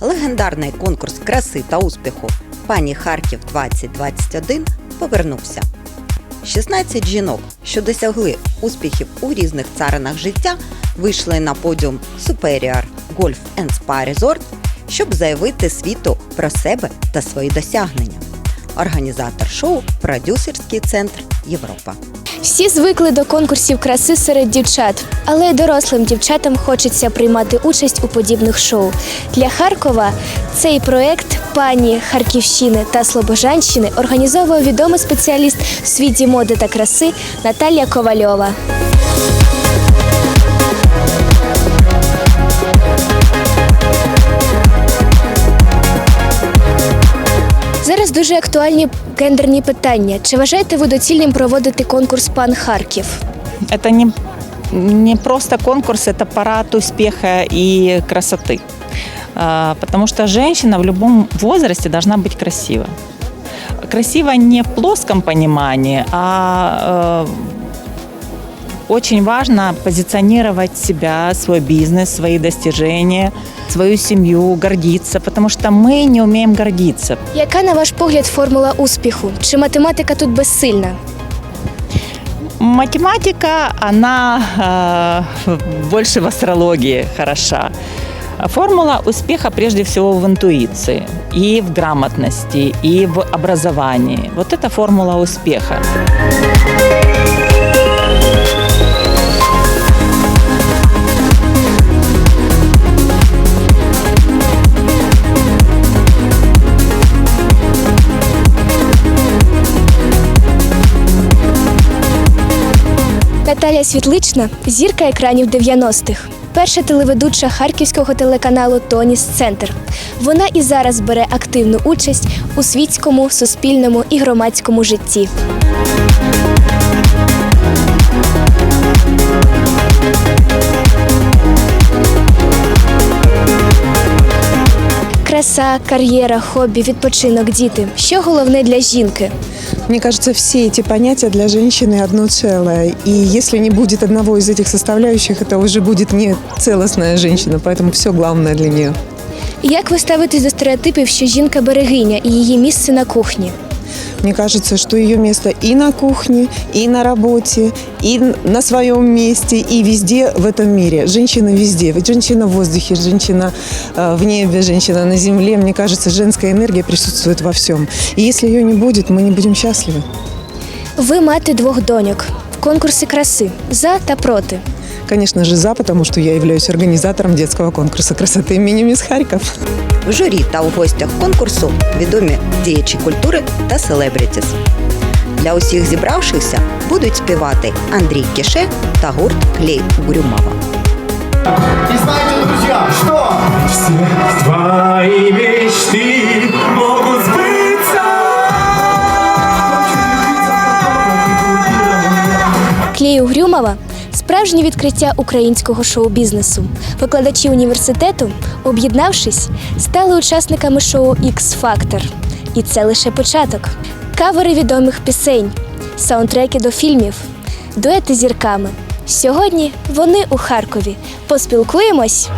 Легендарний конкурс краси та успіху Пані Харків 2021 повернувся. 16 жінок, що досягли успіхів у різних царинах життя, вийшли на подіум Superior Golf and Spa Resort, щоб заявити світу про себе та свої досягнення. Організатор шоу продюсерський центр Європа. Всі звикли до конкурсів краси серед дівчат, але й дорослим дівчатам хочеться приймати участь у подібних шоу. Для Харкова цей проект пані Харківщини та Слобожанщини організовує відомий спеціаліст в світі моди та краси Наталія Ковальова. дуже актуальні гендерні питання. Чи вважаєте ви доцільним проводити конкурс Пан Харків? Это не, не просто конкурс, это парад успеха и красоты. А, Потому что женщина в любом возрасте должна быть красива. Красиво не в плоском понимании, а э, очень важно позиционировать себя, свой бизнес, свои достижения, свою семью, гордиться, потому что мы не умеем гордиться. Яка, на ваш погляд, формула успіху? Чи математика тут безсильна? Математика, она э, больше в астрологии хороша. А Формула успеха прежде всего в интуиции, и в грамотности, и в образовании. Вот это формула успеха. Наталя Світлична зірка екранів 90-х. Перша телеведуча харківського телеканалу Тоніс Центр. Вона і зараз бере активну участь у світському, суспільному і громадському житті. Краса, кар'єра, хобі, відпочинок, діти. Що головне для жінки? Мне кажется, все эти понятия для женщины одно целое. И если не будет одного из этих составляющих, это уже будет не целостная женщина. Поэтому все главное для нее. Як ви ставитесь до стереотипів, що жінка берегиня і її місце на кухні? Мне кажется, что ее место и на кухне, и на работе, и на своем месте, и везде в этом мире. Женщина везде. Ведь женщина в воздухе, женщина э, в небе, женщина на земле. Мне кажется, женская энергия присутствует во всем. И если ее не будет, мы не будем счастливы. Ви мати двох доньок. Конкурси краси за та проти. Конечно же, за, потому что я являюсь организатором детского конкурса красоты имени Мисс Харьков. В журі та у гостях конкурсу відомі діячі культури та селебрітіс. Для усіх зібравшихся будуть співати Андрій Кіше та гурт Клей Гурюмова. И знаете, друзья, что? Все твои мечты могут сбыться. Клею Грюмова справжнє відкриття українського шоу-бізнесу. Викладачі університету, об'єднавшись, стали учасниками шоу x Factor. І це лише початок. Кавери відомих пісень, саундтреки до фільмів, дуети зірками. Сьогодні вони у Харкові. Поспілкуємось.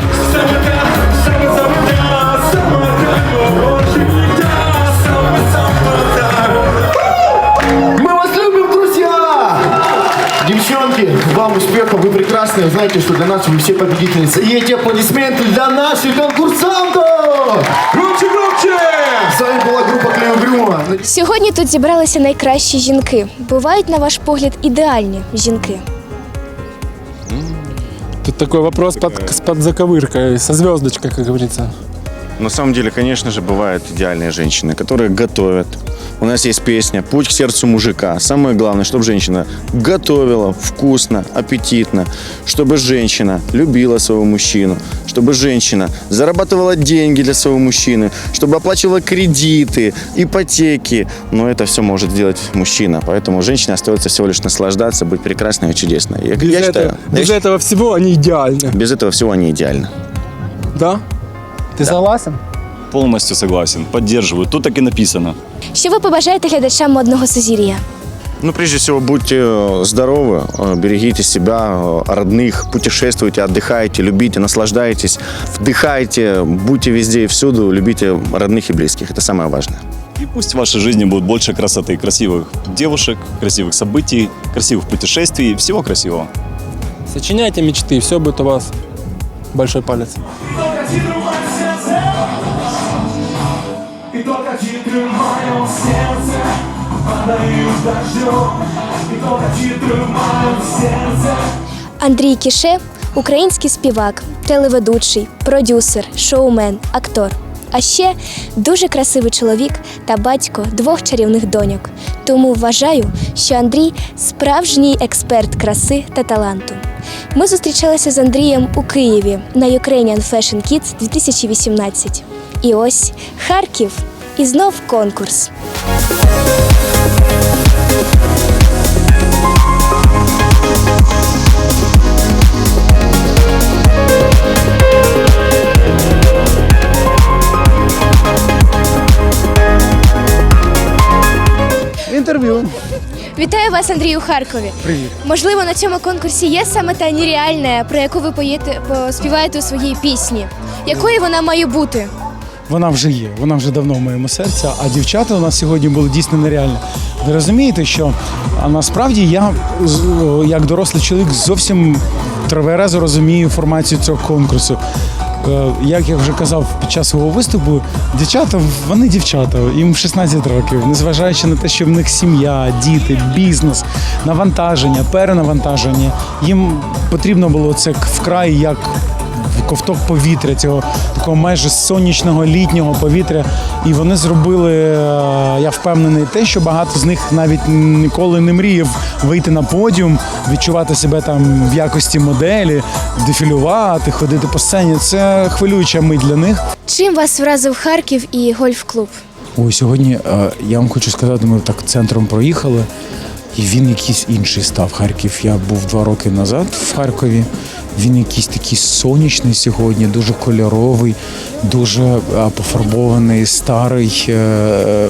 Девчонки, вам успеха, вы прекрасные. Знаете, что для нас вы все победительницы. И эти аплодисменты для наших конкурсантов! Громче, громче! С вами была группа Клео Грюма. Сьогодні тут зібралися найкращі жінки. Бувають, на ваш погляд, ідеальні жінки. Тут такой вопрос под, с под заковыркой, со звездочкой, как говорится. На самом деле, конечно же, бывают идеальные женщины, которые готовят. У нас есть песня «Путь к сердцу мужика». Самое главное, чтобы женщина готовила вкусно, аппетитно, чтобы женщина любила своего мужчину, чтобы женщина зарабатывала деньги для своего мужчины, чтобы оплачивала кредиты, ипотеки. Но это все может сделать мужчина. Поэтому женщине остается всего лишь наслаждаться, быть прекрасной и чудесной. Я, Без, я этого, считаю, я без считаю, этого всего они идеальны. без этого всего они идеальны. Да? Ты согласен? Полностью согласен, поддерживаю. Тут так и написано. Що ви побажаєте глядачам модного сузір'я? Ну, прежде всего, будьте э, здоровы, э, берегите себя, э, родных, путешествуйте, отдыхайте, любите, наслаждайтесь, вдыхайте, будьте везде и всюду, любите родных и близких. Это самое важное. И пусть в вашей жизни будет больше красоты, красивых девушек, красивых событий, красивых путешествий, всего красивого. Сочиняйте мечты, все будет у вас. Большой палец. Только ті тримаю серце, падаю дождем. Тримаю серце. Андрій Кіше український співак, телеведучий, продюсер, шоумен, актор. А ще дуже красивий чоловік та батько двох чарівних доньок. Тому вважаю, що Андрій справжній експерт краси та таланту. Ми зустрічалися з Андрієм у Києві на Ukrainian Fashion Kids 2018. І ось Харків і знов конкурс. Інтерв'ю. Вітаю вас, Андрій, у Харкові. Привіт. Можливо, на цьому конкурсі є саме та нереальна, про яку ви поєте, співаєте у своїй пісні. Якою вона має бути? Вона вже є, вона вже давно в моєму серці, а дівчата у нас сьогодні були дійсно нереальні. Ви розумієте, що насправді я, як дорослий чоловік, зовсім траверезо розумію інформацію цього конкурсу. Е, Як я вже казав під час свого виступу, дівчата вони дівчата, їм 16 років, незважаючи на те, що в них сім'я, діти, бізнес, навантаження, перенавантаження. Їм потрібно було це вкрай як ковток повітря, цього такого майже сонячного літнього повітря. І вони зробили, е, я впевнений, те, що багато з них навіть ніколи не мріяв вийти на подіум, відчувати себе там в якості моделі, дефілювати, ходити по сцені. Це хвилююча мить для них. Чим вас вразив Харків і гольф-клуб? Ой, сьогодні е, я вам хочу сказати, ми так центром проїхали, і він якийсь інший став. Харків. Я був два роки назад в Харкові. Він якийсь такий сонячний сьогодні, дуже кольоровий, дуже пофарбований, старий е, е,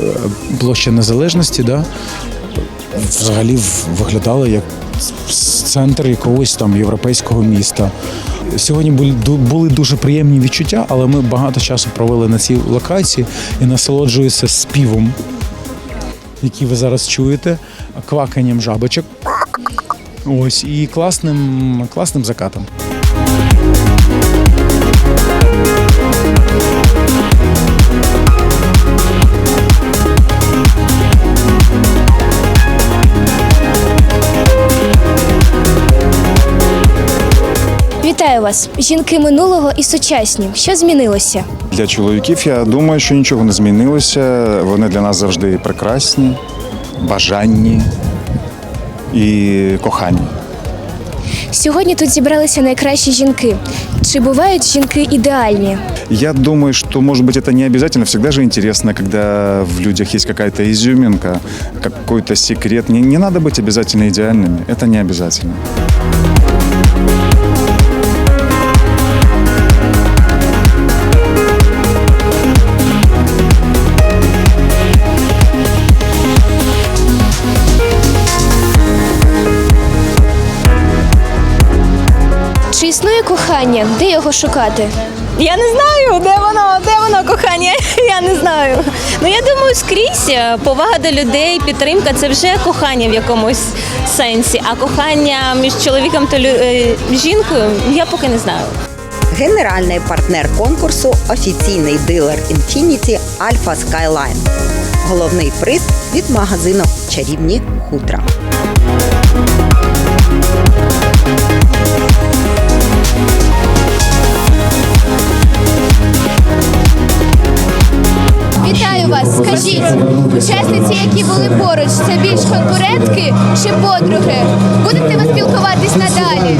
площа незалежності. Да? Взагалі в- виглядало як центр якогось там європейського міста. Сьогодні були дуже приємні відчуття, але ми багато часу провели на цій локації і насолоджуюся співом, який ви зараз чуєте, кваканням жабочок. Ось і класним, класним закатом. Вітаю вас, жінки минулого і сучасні. Що змінилося? Для чоловіків я думаю, що нічого не змінилося. Вони для нас завжди прекрасні, бажанні і кохані. Сьогодні тут зібралися найкращі жінки. Чи бувають жінки ідеальні? Я думаю, что, может быть, это не обязательно. Всегда же интересно, когда в людях есть какая-то изюминка, какой-то секрет. Не, не надо быть обязательно идеальными. Это не обязательно. Кохання? Де його шукати? Я не знаю, де воно, де воно кохання. Я не знаю. Ну я думаю, скрізь е, повага до людей, підтримка це вже кохання в якомусь сенсі. А кохання між чоловіком та лю- е, жінкою я поки не знаю. Генеральний партнер конкурсу офіційний дилер Infinity Alpha Skyline. Головний приз від магазину Чарівні хутра. Скажіть, учасниці, які були поруч, це більш конкурентки чи подруги? Будете ви спілкуватись надалі?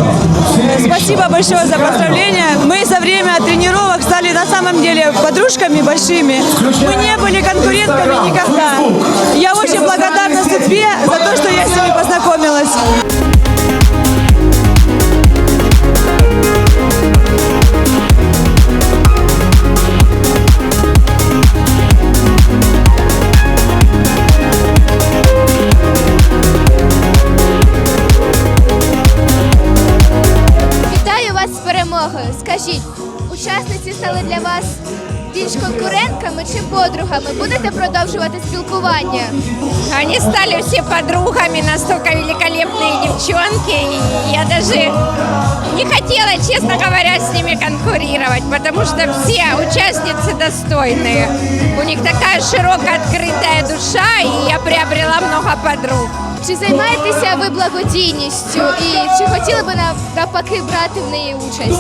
Спасибо большое за поздравления. Мы за время тренировок стали на самом деле подружками большими. Мы не были конкурентками никогда. Я очень благодарна судьбе за то, что я с ними познакомилась. Конкурентками чи подругами? Будете продовжувати спілкування? Они стали все подругами, настолько великолепные девчонки. Я даже не хотела, честно говоря, с ними конкурировать, потому что все участницы достойные. У них такая широкая, открытая душа, и я приобрела много подруг. Чи займаєтеся ви благодійністю і чи хотіли би нав- навпаки брати в неї участь?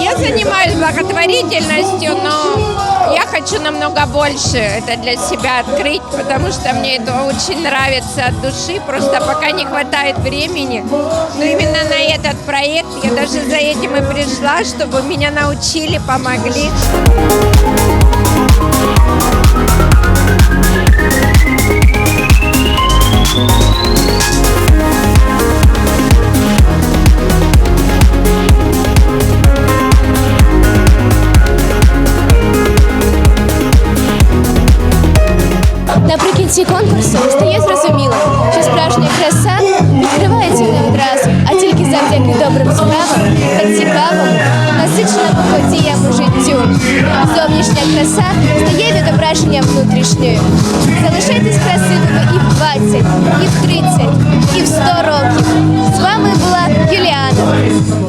Я занимаюсь благотворительностью, но я хочу намного больше это для себя открыть, потому что мне это очень нравится от души, просто пока не хватает времени. Но именно на этот проект я даже за этим и пришла, чтобы меня научили, помогли. Наприкінці конкурсу стає зрозуміло, що справжня краса відкривається не одразу, а тільки завдяки добрим справам та цікавому, насиченому подіям життю. Зовнішня краса стає збільшенням внутрішньою. Залишайтесь красивими і в 20, і в 30, і в 100 років. З вами була Юліана.